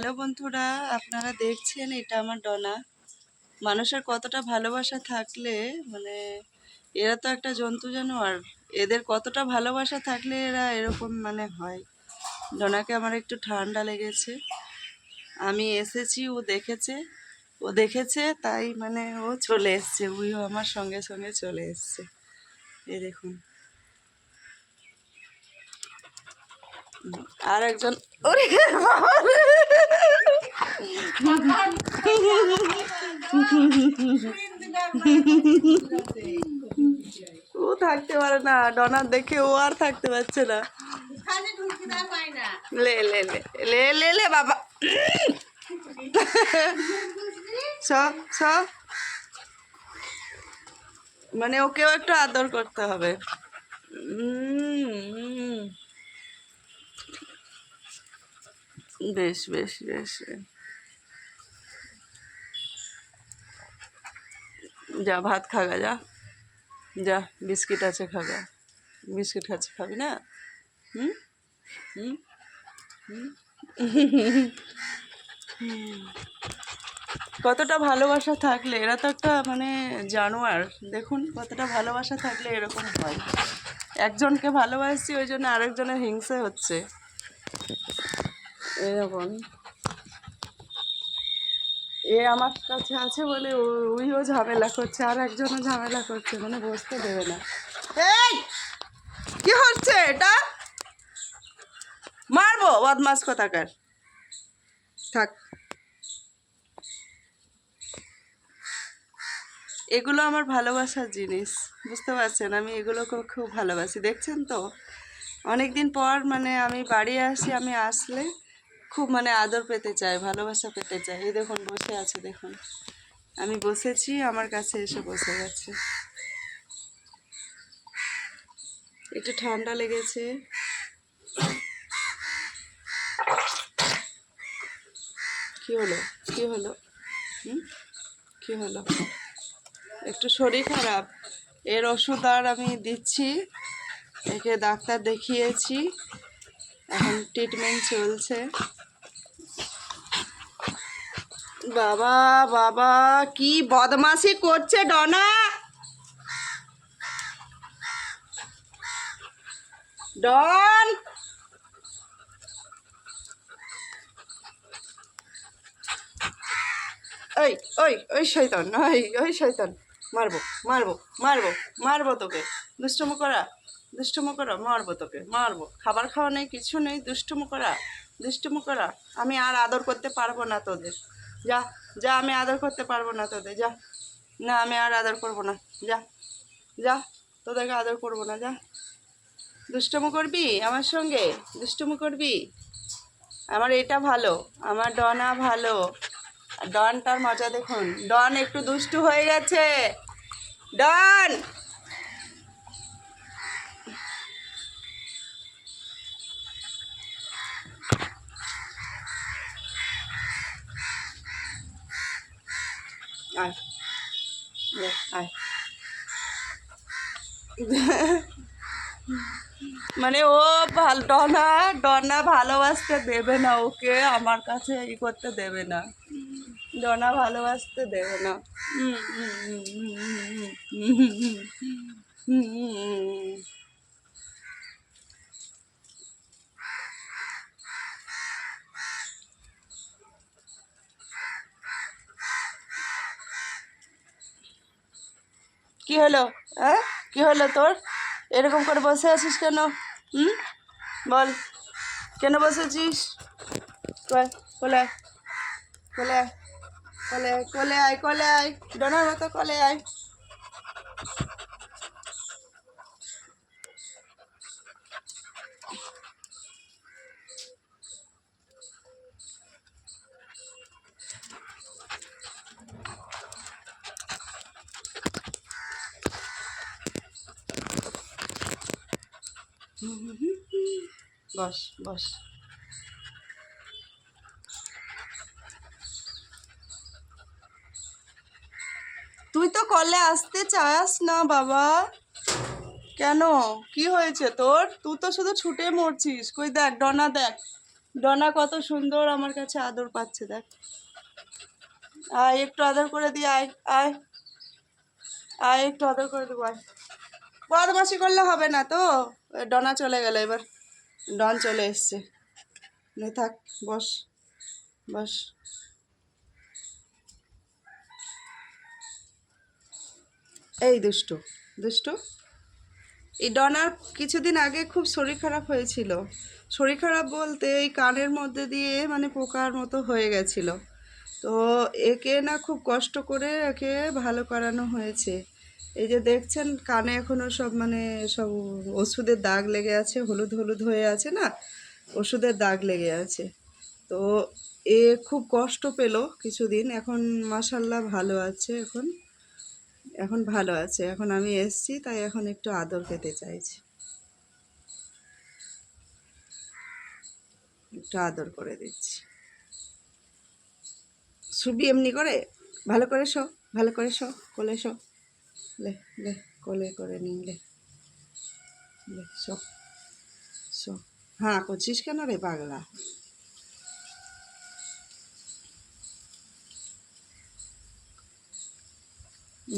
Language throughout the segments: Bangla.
হ্যালো বন্ধুরা, আপনারা দেখছেন এটা আমার ডনা। মানুষের কতটা ভালোবাসা থাকলে মানে এরা তো একটা জন্তু জানোয়ার, এদের কতটা ভালোবাসা থাকলে এরা এরকম মানে হয়। ডনাকে আমার একটু ঠান্ডা লেগেছে। আমি এসেছি, ও দেখেছে ও দেখেছে, তাই মানে ও চলে এসছে, উইও আমার সঙ্গে সঙ্গে চলে এসছে। এই দেখুন। আর একজন ওরে ও থাকতে পারে না ডনার দেখে ও আর থাকতে পারছে না। লে লে লে লে লে লে বাবা। স স মানে ওকেও একটু আদর করতে হবে। উম, বেশ বেশ বেশ। যা ভাত খাগা, যা। যা, বিস্কিট আছে খাগা। বিস্কিট খাচ্ছে খাবি না? হুম? হুম। কতটা ভালোবাসা থাকলে, এরা তো একটা মানে জানোয়ার। দেখুন, কতটা ভালোবাসা থাকলে এরকম হয়। একজনকে ভালোবাসছি, ওই জন্য আরেকজনের হিংসে হচ্ছে। এরকম। এ আমার কাছে আছে বলে ওইও ঝামেলা করছে, আর একজনও ঝামেলা করছে মানে বসতে দেবে না। এই! কি হচ্ছে এটা? মারবো বদমাস কথাকার। থাক। এগুলো আমার ভালোবাসার জিনিস, বুঝতে পারছেন? আমি এগুলোকে খুব ভালোবাসি, দেখছেন তো? অনেক দিন পর মানে আমি বাড়ি আসি, আমি আসলে খুব মানে আদর পেতে চাই ভালোবাসা পেতে চাই এই দেখুন, বসে আছে, দেখুন। আমি বসেছি, আমার কাছে এসে বসে গেছে। একটু ঠান্ডা লেগেছে। কি হলো? কি হলো? হুম? কি হলো? একটু শরীর খারাপ। এর ওষুধ আর আমি দিচ্ছি। একে ডাক্তার দেখিয়েছি। এখন ট্রিটমেন্ট চলছে। বাবা বাবা, কি বদমাশি করছে ডনা? ডন! ওই ওই ওই শৈতান ওই ওই শৈতান মারবো মারবো মারবো মারবো তোকে। দুষ্টুমো করা দুষ্টুমো করা, মারবো তোকে, মারবো। খাবার খাওয়া নেই, কিছু নেই, দুষ্টুমো করা দুষ্টুমো করা। আমি আর আদর করতে পারব না তোদের। যা যা, আমি আদর করতে পারব না তোদের, যা। না, আমি আর আদর করব না, যা। যা, তোদেরকে আদর করব না, যা। দুষ্টুমো করবি আমার সঙ্গে? দুষ্টুমো করবি? আমার এটা ভালো, আমার ডনা ভালো। ডনটার মজা দেখুন। ডন একটু দুষ্টু হয়ে গেছে। ডন! আয় মানে ও ভালো ডনা ডনা ভালোবাসতে দেবে না ওকে আমার কাছে ই করতে দেবে না ডনা ভালোবাসতে দেবে না হুম, হুম, হুম, হুম, হুম, হুম, হুম, হুম, হুম, কি হলো? হ্যাঁ কি হলো তোর? এরকম করে বসে আছিস কেন? হুম? বল। কেন বসেছিস? কলে কলে কোলে কোলে আয় কোলে আয়। ডোনার মতো কলে আয়। বস বস। তুই তো কলে আসতে চাস না, বাবা। কেন? কি হয়েছে তোর? তুই তো শুধু ছুটে মরছিস। কই দেখ, ডনা দেখ। ডনা কত সুন্দর আমার কাছে আদর পাচ্ছে, দেখ। আয়, একটু আদর করে দি, আয় আয়। আয়, একটু আদর করে দেবো, আয়। বদমাসি করলে হবে না তো? ডনা চলে গেল এবার। ডন চলে এসছে। নে থাক, বস বস। এই দুষ্টু দুষ্টু। এই ডনার কিছুদিন আগে খুব শরীর খারাপ হয়েছিল। শরীর খারাপ বলতে এই কানের মধ্যে দিয়ে মানে পোকার মতো হয়ে গেছিল। তো একে না খুব কষ্ট করে একে ভালো করানো হয়েছে। এই যে দেখছেন, কানে এখনও সব মানে সব ওষুধের দাগ লেগে আছে, হলুদ হলুদ হয়ে আছে না? ওষুধের দাগ লেগে আছে। তো এ খুব কষ্ট পেল কিছুদিন, এখন মাসাল্লাহ ভালো আছে এখন। এখন ভালো আছে, এখন আমি এসছি, তাই এখন একটু আদর পেতে চাইছি। একটু আদর করে দিচ্ছি। শুবি এমনি করে? ভালো করে শো, ভালো করে শো, কোলে শো। লে লে, কোলে করে নিই লে। লে, শো শো। হ্যাঁ করছিস কেন রে পাগলা?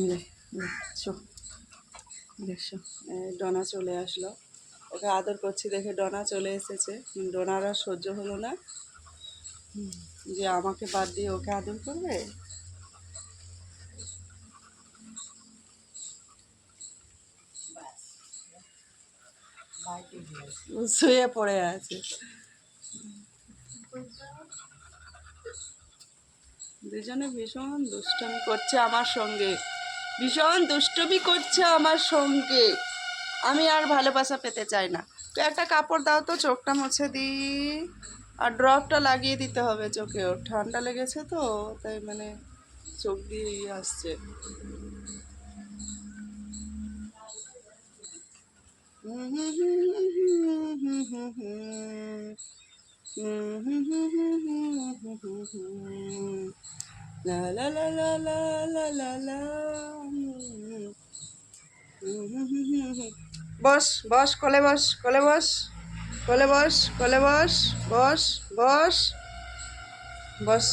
লে লে, শো দেখছ ডনা চলে আসলো। ওকে আদর করছি দেখে ডনা চলে এসেছে। ডোনার আর সহ্য হলো না। যে আমাকে বাদ দিয়ে ওকে আদর করবে? শুয়ে পড়ে আছে। দুজনে ভীষণ দুষ্টমি করছে আমার সঙ্গে। ভীষণ দুষ্টমি করছে আমার সঙ্গে। আমি আর ভালোবাসা পেতে চাই না। তো একটা কাপড় দাও তো, চোখটা মুছে দিই। আর ড্রপটা লাগিয়ে দিতে হবে চোখে ওর ঠান্ডা লেগেছে তো, তাই মানে চোখ দিয়ে আসছে। La la la la la la la la বস বস, কোলে বস কোলে বস কোলে বস কোলে বস বস বস বস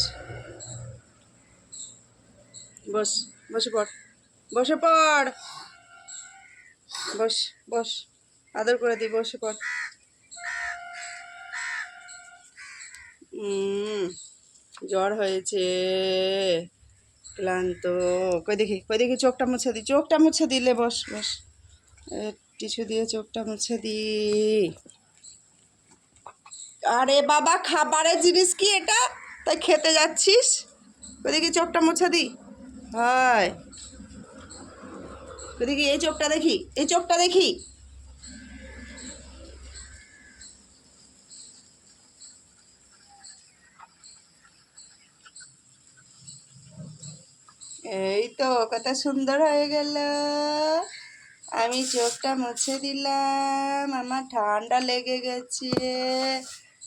বস, বসে পড় বসে পড়, বস বস আদর করে দি বসে উম, জ্বর হয়েছে ক্লান্ত। কই দেখি কই দেখি চোখটা মুছে দি চোখটা মুছে দিলে বস বস। টিস্যু দিয়ে চোখটা মুছে দি। আরে বাবা খাবারের জিনিস কি এটা? তাই খেতে যাচ্ছিস? কই দেখি চোখটা মুছে দি। হয়। দেখি এই চোখটা দেখি এই চোখটা দেখি। এই তো, কত সুন্দর হয়ে গেল। আমি চোখটা মুছে দিলাম, আমার ঠান্ডা লেগে গেছে।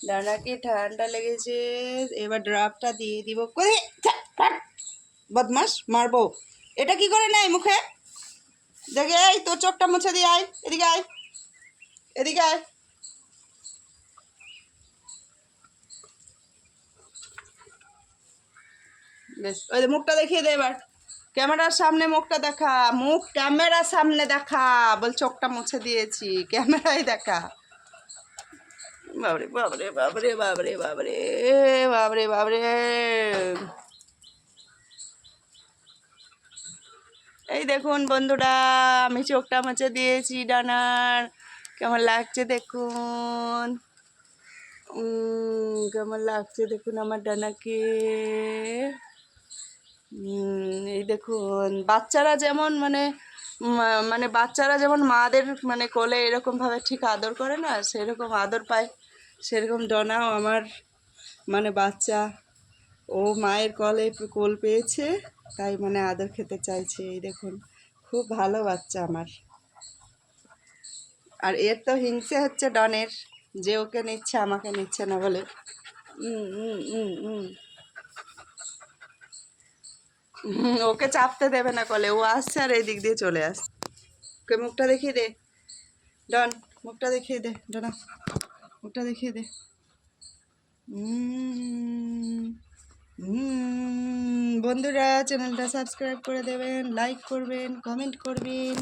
ডানাকে ঠান্ডা লেগেছে, এবার ড্রাফটা দিয়ে দিব। করে বদমাস মারবো। এটা কি করে নেয় মুখে? দেখে এই তোর চোখটা মুছে দিয়ে আয়, এদিকে আয় এদিকে আয়। বেশ। ওই মুখটা দেখিয়ে দে এবার। ক্যামেরার সামনে মুখটা দেখা। মুখ ক্যামেরার সামনে দেখা। বল চোখটা মুছে দিয়েছি। ক্যামেরায় দেখা। বাবরে বাবরে বাবরে বাবরে বাবরে বাবরে বাবরে। এই দেখুন বন্ধুরা আমি চোখটা মুছে দিয়েছি ডানার। কেমন লাগছে দেখুন? উম, কেমন লাগছে দেখুন আমার ডানাকে? এই দেখুন বাচ্চারা যেমন মানে মানে বাচ্চারা যেমন মাদের মানে কোলে এরকমভাবে ঠিক আদর করে না সেরকম আদর পায় সেরকম ডনাও আমার মানে বাচ্চা ও মায়ের কলে কোল পেয়েছে তাই মানে আদর খেতে চাইছে এই দেখুন খুব ভালো বাচ্চা আমার আর এর তো হিংসে হচ্ছে ডনের যে ওকে নিচ্ছে আমাকে নিচ্ছে না বলে উম, উম, উম। হুম, ওকে চাপতে দেবে না কলে, ও আসছে আর এই দিক দিয়ে চলে আসছে। ওকে মুখটা দেখিয়ে দে, ডন, মুখটা দেখিয়ে দে, ডনা, মুখটা দেখিয়ে দে। বন্ধুরা, চ্যানেলটা সাবস্ক্রাইব করে দেবেন, লাইক করবেন, কমেন্ট করবেন।